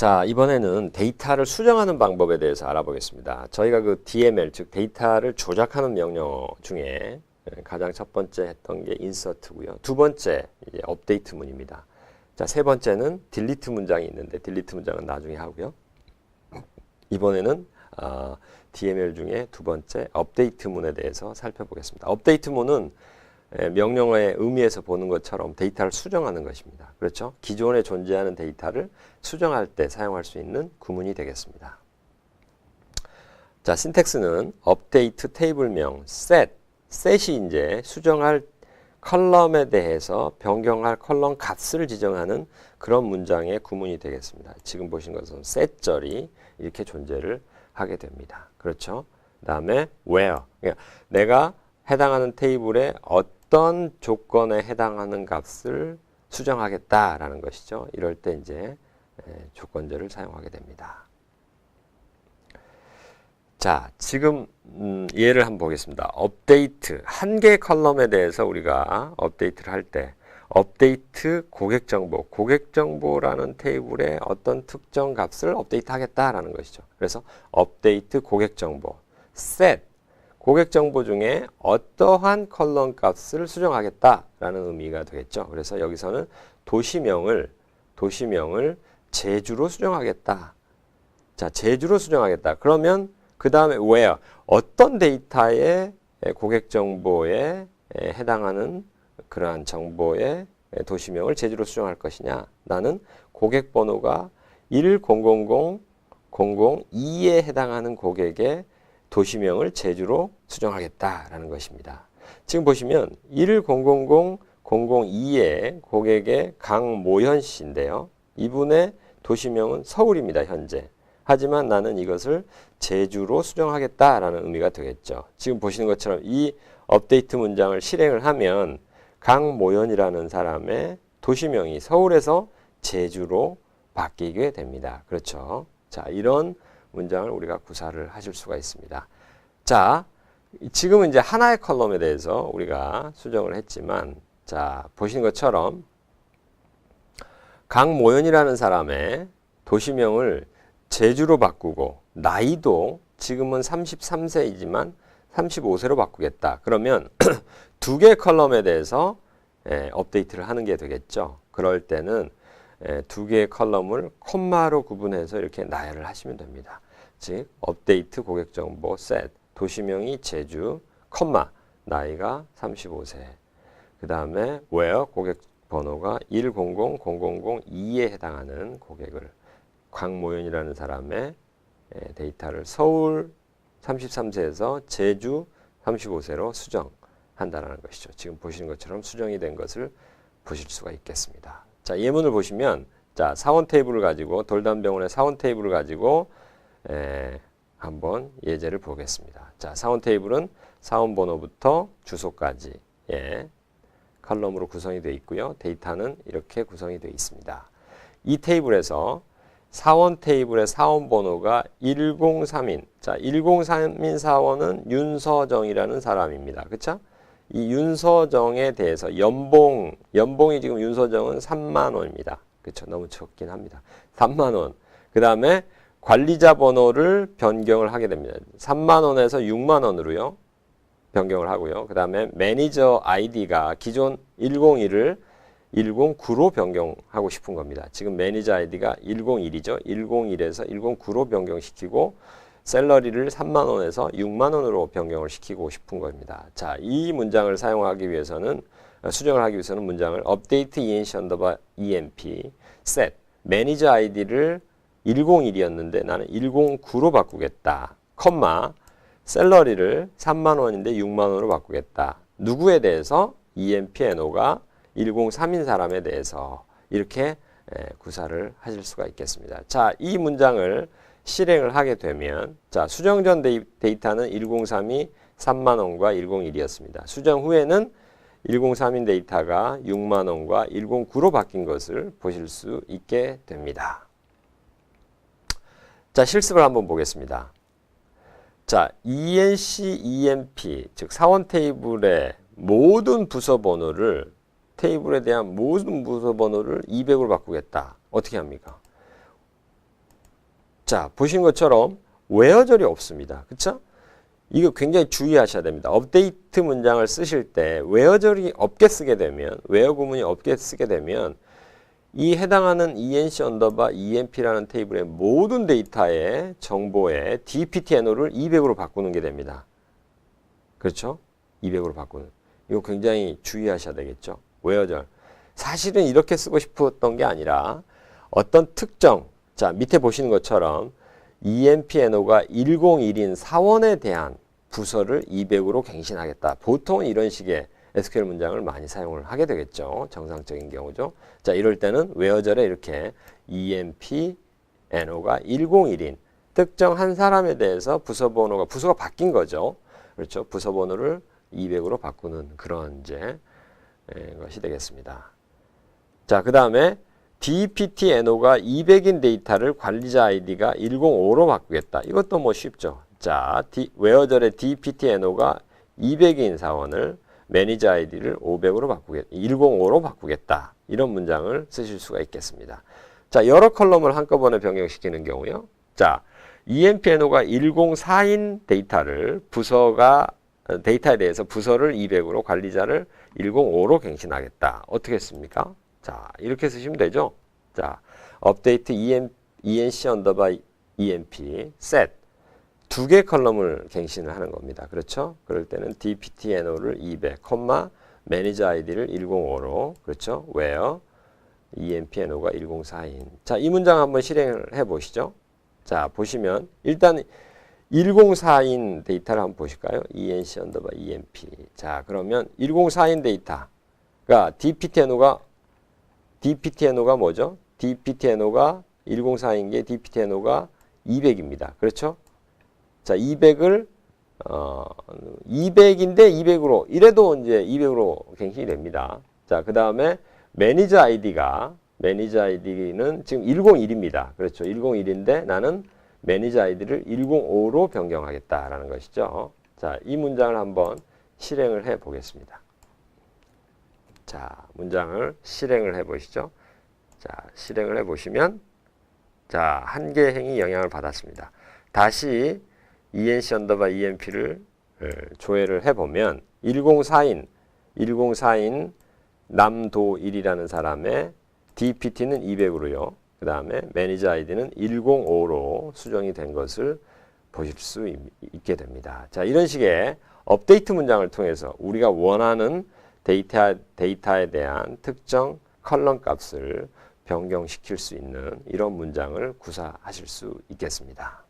자, 이번에는 데이터를 수정하는 방법에 대해서 알아보겠습니다. 저희가 그 DML, 즉 데이터를 조작하는 명령 중에 가장 첫 번째 했던 게 인서트고요. 두 번째 이제 업데이트 문입니다. 자, 세 번째는 딜리트 문장이 있는데 딜리트 문장은 나중에 하고요. 이번에는 어, DML 중에 두 번째 업데이트 문에 대해서 살펴보겠습니다. 업데이트 문은 에, 명령어의 의미에서 보는 것처럼 데이터를 수정하는 것입니다. 그렇죠? 기존에 존재하는 데이터를 수정할 때 사용할 수 있는 구문이 되겠습니다. 자, 신텍스는 업데이트 테이블명 set, set이 이제 수정할 컬럼에 대해서 변경할 컬럼 값을 지정하는 그런 문장의 구문이 되겠습니다. 지금 보신 것은 set절이 이렇게 존재를 하게 됩니다. 그렇죠? 그다음에 where. 그러니까 내가 해당하는 테이블에 어떤 조건에 해당하는 값을 수정하겠다라는 것이죠. 이럴 때 이제 조건절을 사용하게 됩니다. 자, 지금 음, 예를 한번 보겠습니다. 업데이트 한 개의 컬럼에 대해서 우리가 업데이트를 할 때 업데이트 고객 정보, 고객 정보라는 테이블에 어떤 특정 값을 업데이트 하겠다라는 것이죠. 그래서 업데이트 고객 정보, set 고객 정보 중에 어떠한 컬럼 값을 수정하겠다라는 의미가 되겠죠. 그래서 여기서는 도시명을 도시명을 제주로 수정하겠다. 자, 제주로 수정하겠다. 그러면 그 다음에 where 어떤 데이터의 고객 정보에 해당하는 그러한 정보의 도시명을 제주로 수정할 것이냐. 나는 고객 번호가 1000002에 해당하는 고객의 도시명을 제주로 수정하겠다라는 것입니다. 지금 보시면 1000002의 고객의 강모현 씨인데요. 이분의 도시명은 서울입니다. 현재. 하지만 나는 이것을 제주로 수정하겠다라는 의미가 되겠죠. 지금 보시는 것처럼 이 업데이트 문장을 실행을 하면 강모현이라는 사람의 도시명이 서울에서 제주로 바뀌게 됩니다. 그렇죠. 자, 이런 문장을 우리가 구사를 하실 수가 있습니다. 자, 지금은 이제 하나의 컬럼에 대해서 우리가 수정을 했지만, 자, 보시는 것처럼 강모현이라는 사람의 도시명을 제주로 바꾸고, 나이도 지금은 33세이지만 35세로 바꾸겠다. 그러면 두 개의 컬럼에 대해서 예, 업데이트를 하는 게 되겠죠. 그럴 때는 예, 두 개의 컬럼을 콤마로 구분해서 이렇게 나열을 하시면 됩니다. 즉 업데이트 고객 정보 셋 도시명이 제주 콤마 나이가 35세 그 다음에 where 고객 번호가 1000002에 해당하는 고객을 광모연이라는 사람의 예, 데이터를 서울 33세에서 제주 35세로 수정한다는 것이죠. 지금 보시는 것처럼 수정이 된 것을 보실 수가 있겠습니다. 자, 예문을 보시면 자, 사원 테이블을 가지고 돌담병원의 사원 테이블을 가지고 에, 한번 예제를 보겠습니다. 자, 사원 테이블은 사원 번호부터 주소까지 예, 컬럼으로 구성이 되어 있고요. 데이터는 이렇게 구성이 되어 있습니다. 이 테이블에서 사원 테이블의 사원 번호가 103인. 자, 103인 사원은 윤서정이라는 사람입니다. 그렇죠? 이 윤서정에 대해서 연봉, 연봉이 지금 윤서정은 3만 원입니다. 그렇죠? 너무 적긴 합니다. 3만 원. 그다음에 관리자 번호를 변경을 하게 됩니다. 3만 원에서 6만 원으로요. 변경을 하고요. 그다음에 매니저 아이디가 기존 101을 109로 변경하고 싶은 겁니다. 지금 매니저 아이디가 101이죠. 101에서 109로 변경시키고 셀러리를 3만 원에서 6만 원으로 변경을 시키고 싶은 겁니다. 자, 이 문장을 사용하기 위해서는 수정을 하기 위해서는 문장을 update enc underbar emp set 매니저 아이디를 101이었는데 나는 109로 바꾸겠다. 컴마 셀러리를 3만 원인데 6만 원으로 바꾸겠다. 누구에 대해서 EMPNO가 103인 사람에 대해서 이렇게 구사를 하실 수가 있겠습니다. 자, 이 문장을 실행을 하게 되면 자, 수정 전 데이터는 103이 3만 원과 101이었습니다. 수정 후에는 103인 데이터가 6만 원과 109로 바뀐 것을 보실 수 있게 됩니다. 자, 실습을 한번 보겠습니다. 자, ENC, EMP, 즉 사원 테이블의 모든 부서 번호를 테이블에 대한 모든 부서 번호를 200으로 바꾸겠다. 어떻게 합니까? 자, 보신 것처럼 외어절이 없습니다. 그쵸? 이거 굉장히 주의하셔야 됩니다. 업데이트 문장을 쓰실 때 외어절이 없게 쓰게 되면, 외어 구문이 없게 쓰게 되면 이 해당하는 enc 언더바 emp라는 테이블의 모든 데이터의 정보의 dptno를 200으로 바꾸는 게 됩니다. 그렇죠? 200으로 바꾸는. 이거 굉장히 주의하셔야 되겠죠. 외어절. 사실은 이렇게 쓰고 싶었던 게 아니라 어떤 특정, 자, 밑에 보시는 것처럼 EMPNO가 101인 사원에 대한 부서를 200으로 갱신하겠다. 보통은 이런 식의 SQL 문장을 많이 사용을 하게 되겠죠. 정상적인 경우죠. 자, 이럴 때는 외어절에 이렇게 EMPNO가 101인 특정 한 사람에 대해서 부서 번호가 부서가 바뀐 거죠. 그렇죠. 부서 번호를 200으로 바꾸는 그런 이제 에, 것이 되겠습니다. 자, 그 다음에 DPTNO가 200인 데이터를 관리자 아이디가 105로 바꾸겠다. 이것도 뭐 쉽죠. 자, D, 웨어절의 DPTNO가 200인 사원을 매니저 아이디를 500으로 바꾸겠, 105로 바꾸겠다. 이런 문장을 쓰실 수가 있겠습니다. 자, 여러 컬럼을 한꺼번에 변경시키는 경우요. 자, EMPNO가 104인 데이터를 부서가 데이터에 대해서 부서를 200으로 관리자를 105로 갱신하겠다. 어떻게 했습니까? 자, 이렇게 쓰시면 되죠. 자, 업데이트 EM, ENC 언더바 EMP set 두 개 컬럼을 갱신을 하는 겁니다. 그렇죠? 그럴 때는 DPTNO를 200, 컴마 매니저 아이디를 105로 그렇죠? where EMPNO가 104인. 자, 이 문장 한번 실행을 해 보시죠. 자, 보시면 일단 104인 데이터를 한번 보실까요? ENC 언더바 EMP. 자, 그러면 104인 데이터가 DPTNO가 DPTNO가 뭐죠? DPTNO가 104인 게 DPTNO가 200입니다. 그렇죠? 자, 200을 어, 200인데 200으로 이래도 이제 200으로 갱신이 됩니다. 자, 그 다음에 매니저 아이디가 매니저 아이디는 지금 101입니다. 그렇죠. 101인데 나는 매니저 아이디를 105로 변경하겠다라는 것이죠. 자, 이 문장을 한번 실행을 해 보겠습니다. 자, 문장을 실행을 해 보시죠. 자, 실행을 해 보시면 자, 한개 행이 영향을 받았습니다. 다시 ENC 언더바 EMP를 조회를 해 보면 104인 104인 남도일이라는 사람의 DPT는 200으로요. 그 다음에 매니저 아이디는 105로 수정이 된 것을 보실 수 있- 있게 됩니다. 자, 이런 식의 업데이트 문장을 통해서 우리가 원하는 데이터, 데이터에 대한 특정 컬럼 값을 변경시킬 수 있는 이런 문장을 구사하실 수 있겠습니다.